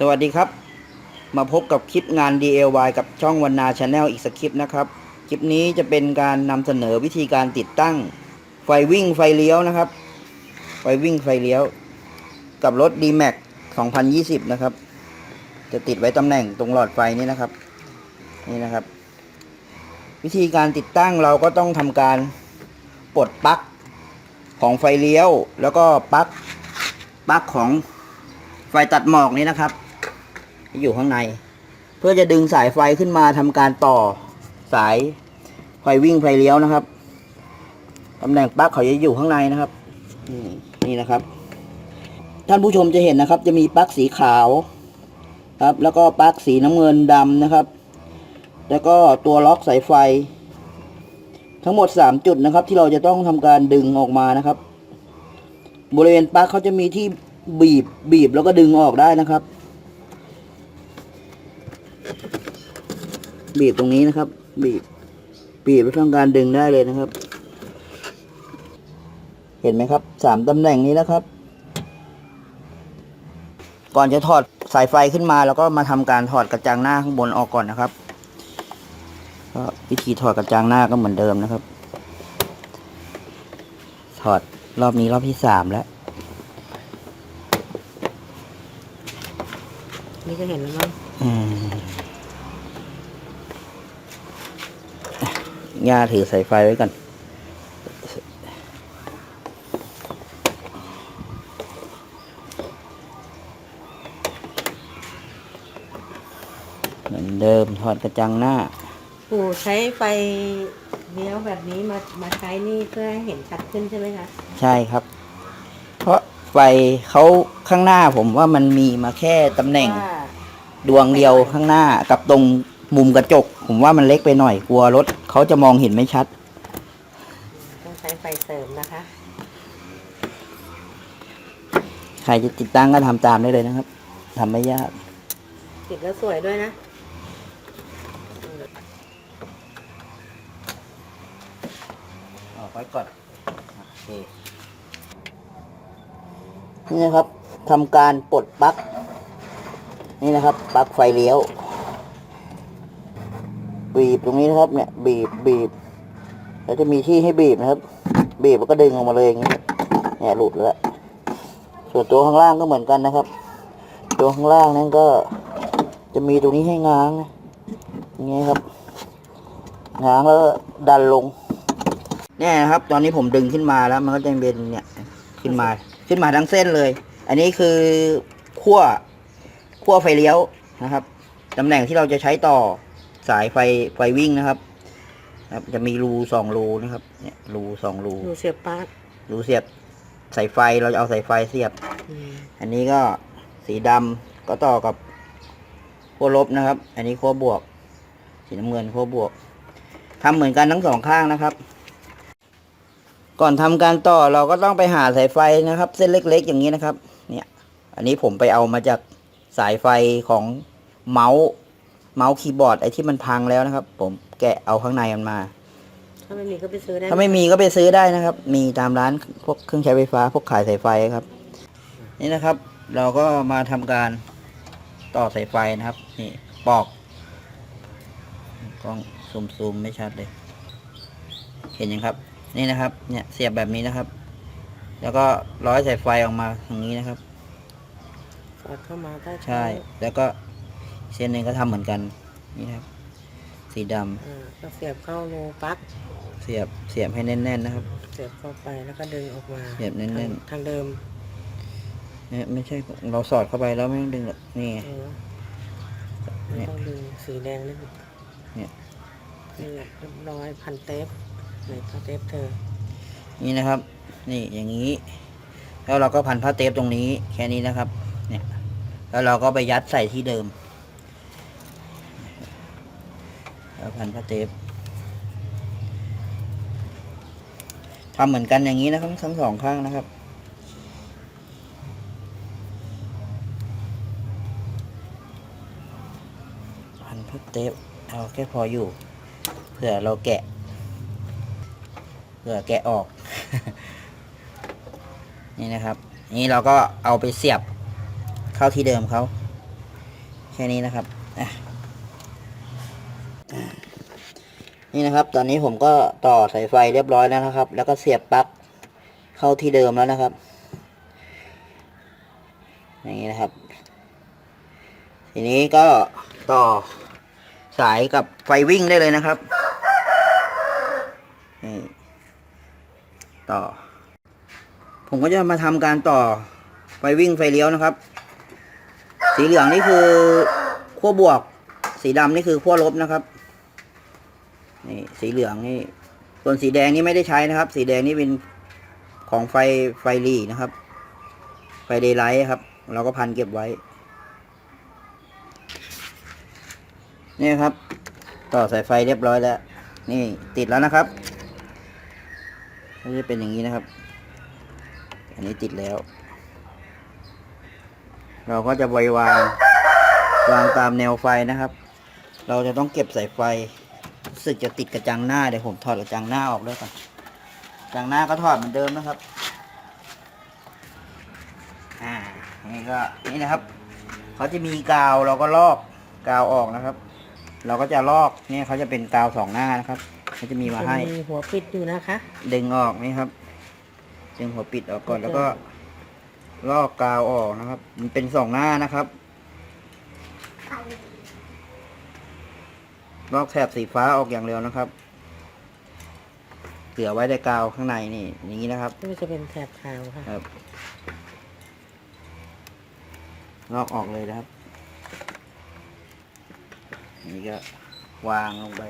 สวัสดีครับ มาพบกับคลิปงาน DIY กับช่องวันนาชาแนลอีกสักคลิปนะครับ คลิปนี้จะเป็นการนำเสนอวิธีการติดตั้ง ไฟวิ่งไฟเลี้ยวนะครับ ไฟวิ่งไฟเลี้ยว กับรถ D-Max 2020 นะครับ จะติดไว้ตำแหน่งตรงหลอดไฟนี้นะครับ นี่นะครับ วิธีการติดตั้งเราก็ต้องทำการปลดปลั๊กของไฟเลี้ยว แล้วก็ปลั๊กปลั๊กของไฟตัดหมอกนี้นะครับ ที่อยู่ข้างใน เพื่อจะดึงสายไฟขึ้นมาทำการต่อสายไฟวิ่งไฟเลี้ยวนะครับตำแหน่งปลั๊กเขาจะอยู่ข้างในนะครับนี่นะครับ ท่านผู้ชมจะเห็นนะครับ จะมีปลั๊กสีขาวครับ แล้วก็ปลั๊กสีน้ำเงินดำนะครับ แล้วก็ตัวล็อกสายไฟ ทั้งหมดสามจุดนะครับ ที่เราจะต้องทำการดึงออกมานะครับ บริเวณปลั๊กเขาจะมีที่บีบบีบแล้วก็ดึงออกได้นะครับ บีบตรงนี้นะครับ บีบบีบแล้วทำการดึงได้เลยนะครับ เห็นไหมครับสามตำแหน่งนี้นะครับ ก่อนจะถอดสายไฟขึ้นมาแล้วก็มาทำการถอดกระจังหน้าข้างบนออกก่อนนะครับก็วิธีถอดกระจังหน้าก็เหมือนเดิมนะครับ ถอดรอบนี้รอบที่สามแล้ว นี่ก็เห็นแล้วมั้ง อืมย่าถือสายไฟไว้ก่อนเหมือนเดิมถอดกระจังหน้า ปู่ใช้ไฟเลี้ยวแบบนี้มามาใช้นี่เพื่อให้เห็นชัดขึ้นใช่ไหมคะ ใช่ครับ เพราะไฟเขาข้างหน้าผมว่ามันมีมาแค่ตำแหน่ง ว่า ดวงเดียวข้างหน้ากับตรง มุมกระจก ผมว่ามันเล็กไปหน่อยกลัวรถเขาจะมองเห็นไม่ชัด ต้องใช้ไฟเสริมนะคะ ใครจะติดตั้งก็ทำตามได้เลยนะครับทำไม่ยาก ติดแล้วสวยด้วยนะ ออกไว้ก่อนโอเคนี่นะครับทำการปลดปลั๊กนี่นะครับปลั๊กไฟเลี้ยว บีบตรงนี้นะครับ เนี่ย บีบบีบแล้วจะมีที่ให้บีบนะครับ บีบแล้วก็ดึงออกมาเลยอย่างนี้เนี่ยหลุดแล้วส่วนตัวข้างล่างก็เหมือนกันนะครับ ตัวข้างล่างนั้นก็จะมีตรงนี้ให้ง้างอย่างนี้ครับง้างแล้วดันลงเนี่ยครับ ตอนนี้ผมดึงขึ้นมาแล้ว มันก็จะเป็นเนี่ยขึ้นมาขึ้นมาทั้งเส้นเลย อันนี้คือขั้วขั้วไฟเลี้ยวนะครับตำแหน่งที่เราจะใช้ต่อ สายไฟไฟวิ่งนะครับครับ จะมีรูสองรูนะครับ เนี่ยรูสองรูดูเสียบปลั๊กรูเสียบสายไฟเราจะเอาสายไฟเสียบ อืมอันนี้ก็สีดำก็ต่อกับขั้วลบนะครับ อันนี้ขั้วบวก สีน้ำเงินขั้วบวกทำเหมือนกันทั้งสองข้างนะครับ ก่อนทำการต่อเราก็ต้องไปหาสายไฟนะครับ เส้นเล็ก ๆ อย่างนี้นะครับ เนี่ย อันนี้ผมไปเอามาจากสายไฟของเมาส์ เมาส์คีย์บอร์ดไอ้ที่มันพังแล้วนะครับ ผมแกะเอาข้างในมันมา ถ้าไม่มีก็ไปซื้อได้ถ้าไม่มีก็ไปซื้อได้นะครับ มีตามร้านพวกเครื่องใช้ไฟฟ้า พวกขายสายไฟครับ นี่นะครับ เราก็มาทำการต่อสายไฟนะครับ นี่ปอกกล้องซูมซูมไม่ชัดเลย เห็นยังครับ นี่นะครับ เนี่ยเสียบแบบนี้นะครับ แล้วก็ร้อยสายไฟออกมาทางนี้นะครับสอดเข้ามาใต้ใช่ แล้วก็ เส้นหนึ่งก็ทำเหมือนกันนี่นะครับ สีดำอ่าก็เสียบเข้ารูปลั๊กเสียบเสียบให้แน่นๆนะครับ เสียบเข้าไปแล้วก็ดึงออกมาเสียบแน่นๆ ทางทางเดิมเนี่ยไม่ใช่เราสอดเข้าไปแล้วไม่ต้องดึงหรอกนี่ไง เออไม่ต้องดึงสีแดงนั่นเนี่ยนี่เรียบร้อยพันเทปไหนพันเทปเธอนี่นะครับ นี่อย่างนี้ แล้วเราก็พันผ้าเทปตรงนี้แค่นี้นะครับ เนี่ย แล้วเราก็ไปยัดใส่ที่เดิม แล้วพันผ้าเทปทำเหมือนกันอย่างนี้นะครับทั้งสองข้างนะครับพันผ้าเทปเอาแค่พออยู่เผื่อเราแกะเผื่อแกะออก นี่นะครับ นี่เราก็เอาไปเสียบเข้าที่เดิมเขาแค่นี้นะครับอะ นี่นะครับ ตอนนี้ผมก็ต่อสายไฟเรียบร้อยแล้วนะครับ แล้วก็เสียบปลั๊กเข้าที่เดิมแล้วนะครับ อย่างนี้นะครับ ทีนี้ก็ต่อสายกับไฟวิ่งได้เลยนะครับนี่ต่อ ผมก็จะมาทำการต่อไฟวิ่งไฟเลี้ยวนะครับ สีเหลืองนี่คือขั้วบวก สีดำนี่คือขั้วลบนะครับ นี่สีเหลืองนี่ ส่วนสีแดงนี่ไม่ได้ใช้นะครับ สีแดงนี่เป็นของไฟไฟรีนะครับ ไฟเดย์ไลท์ครับ เราก็พันเก็บไว้ นี่ครับ ต่อสายไฟเรียบร้อยแล้ว นี่ติดแล้วนะครับก็จะเป็นอย่างนี้นะครับ อันนี้ติดแล้ว เราก็จะไว้วางวางตามแนวไฟนะครับ เราจะต้องเก็บสายไฟ รู้สึกจะติดกระจังหน้าเดี๋ยวผมถอดกระจังหน้าออกด้วยก่อนกระจังหน้าก็ถอดเหมือนเดิมนะครับ อ่า นี่ก็นี่นะครับ เขาจะมีกาวเราก็ลอกกาวออกนะครับ เราก็จะลอกเนี่ยเขาจะเป็นกาวสองหน้านะครับเขาจะมีมาให้จะมีหัวปิดอยู่นะคะ ดึงออกนี่ครับดึงหัวปิดออกก่อนแล้วก็ ลอกกาวออกนะครับ มันเป็นสองหน้านะครับ ลอกแถบสีฟ้าออกอย่างเร็วนะครับเหลือไว้แต่กาวข้างในนี่อย่างนี้นะครับนี่จะเป็นแถบขาวค่ะครับลอกออกเลยนะครับ นี่ก็วางลงไป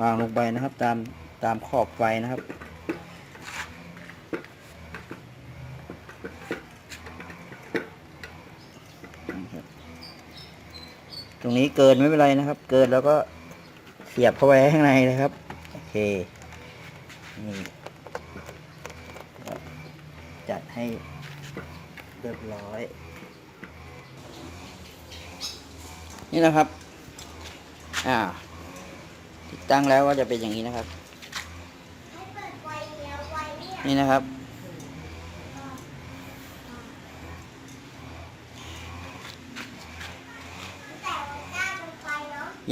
วางลงไปนะครับ ตามตามขอบไฟนะครับ รงนี้เกินไม่เป็นไรนะครับ เกินแล้วก็เสียบเข้าไปข้างในเลยครับ โอเค นี่จัดให้เรียบร้อย นี่นะครับ อ่า ติดตั้งแล้วก็จะเป็นอย่างนี้นะครับ นี่นะครับ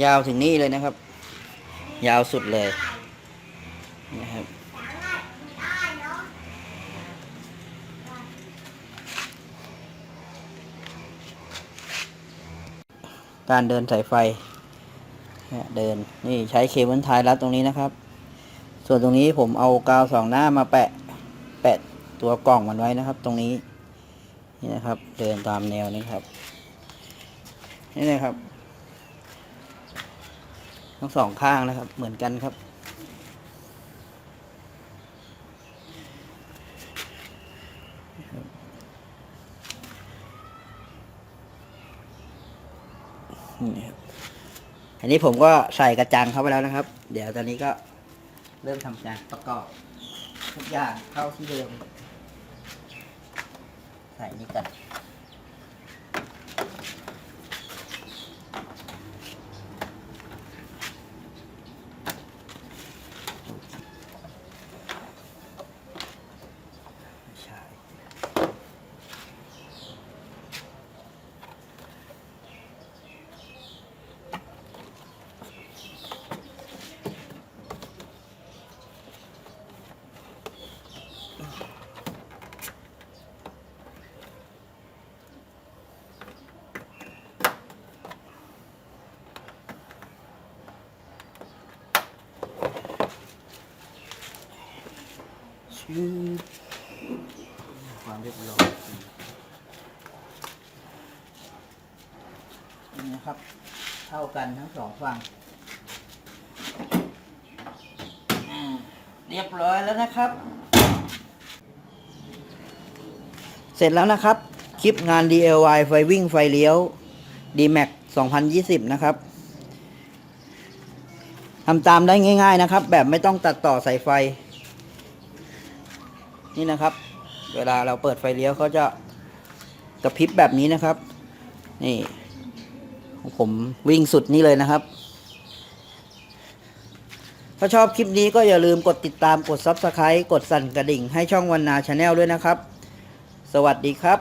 ยาวถึงนี่เลยนะครับ ยาวสุดเลยนะครับการเดินสายไฟ เดิน นี่ใช้เคเบิลไทยรัดตรงนี้นะครับ ส่วนตรงนี้ผมเอากาวสองหน้ามาแปะ แปะตัวกล่องมันไว้นะครับ ตรงนี้ นี่นะครับ เดินตามแนวนี้ครับ นี่นะครับ ทั้งสองข้างนะครับ เหมือนกันครับ นี่ครับอันนี้ผมก็ใส่กระจังเข้าไปแล้วนะครับ เดี๋ยวตอนนี้ก็เริ่มทำการประกอบทุกอย่างเข้าที่เดิม ใส่นี่กัน ชื่อความเรียบร้อยนี่นะครับ เท่ากันทั้งสองฝั่งเรียบร้อยแล้วนะครับ เสร็จแล้วนะครับ คลิปงาน DIY ไฟวิ่งไฟเลี้ยว DMAX 2020 นะครับทำตามได้ง่าย ๆ นะครับ แบบไม่ต้องตัดต่อสายไฟ นี่นะครับ เวลาเราเปิดไฟเลี้ยวเขาจะกระพริบแบบนี้นะครับ นี่ผมวิ่งสุดนี่เลยนะครับ ถ้าชอบคลิปนี้ก็อย่าลืมกดติดตามกด Subscribe กดสั่นกระดิ่งให้ช่องวันนาชาแนลด้วยนะครับ สวัสดีครับ